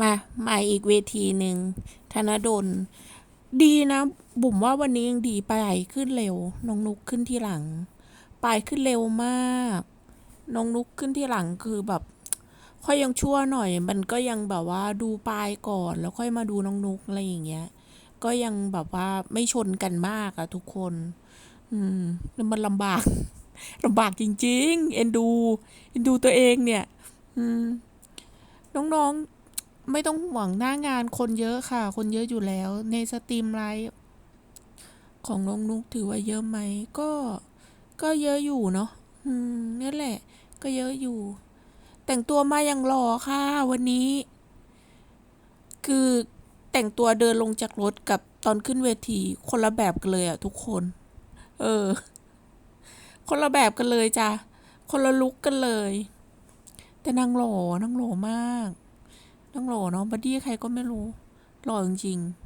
มาม่อีกเวทีหนึ่งธนดล ดีนะบุ๋มว่าวันนี้ยังดีไปขึ้นเร็ว น้องนุกขึ้นที่หลังปลายขึ้นเร็วมาก น้องนุกขึ้นที่หลังคือแบบ ค่อยยังชั่วหน่อย มันก็ยังแบบว่าดูปลายก่อนแล้วค่อยมาดูน้องนุกอะไรอย่างเงี้ย ก็ยังแบบว่าไม่ชนกันมากอะทุกคน อืมมันลำบากลำบากจริง ๆ เอ็นดู เอ็นดูตัวเองเนี่ย อืมน้องๆ ไม่ต้องห่วงหน้างานคนเยอะค่ะ คนเยอะอยู่แล้ว ในสตรีมไลฟ์ของน้องนุกถือว่าเยอะไหมก็ ก็เยอะอยู่เนาะอืมนี่แหละ ก็เยอะอยู่ แต่งตัวมาอย่างหล่อค่ะ วันนี้ คือแต่งตัวเดินลงจากรถกับตอนขึ้นเวทีคนละแบบกันเลยอะทุกคน เออ คนละแบบกันเลยจ้ะคนละลุกกันเลย แต่นางหล่อนางหล่อมาก นางหล่อเนาะบัดดี้ใครก็ไม่รู้ หล่อจริงๆ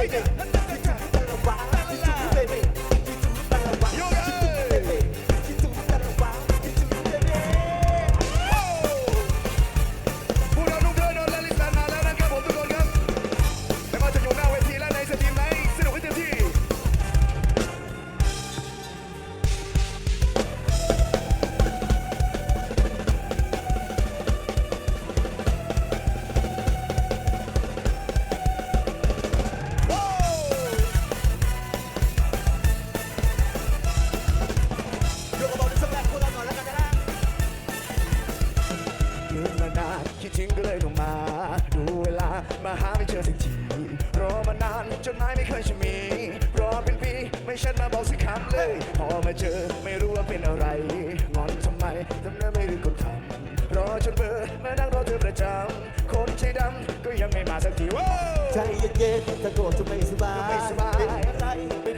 Take it. อสักทีรอมานานจนนายไม่เคยจะมี รอเป็นปีไม่ชัดมาบอกสักคำเลย พอมาเจอไม่รู้ว่าเป็นอะไรงอนทำไมทำเนื้อไม่รู้กดทำรอจนเบื่อมานั่งรอเธอประจำคนใจดำก็ยังไม่มาสักทีว้าใจเย็นๆถ้าโกรธจะไม่สบายไม่สบาย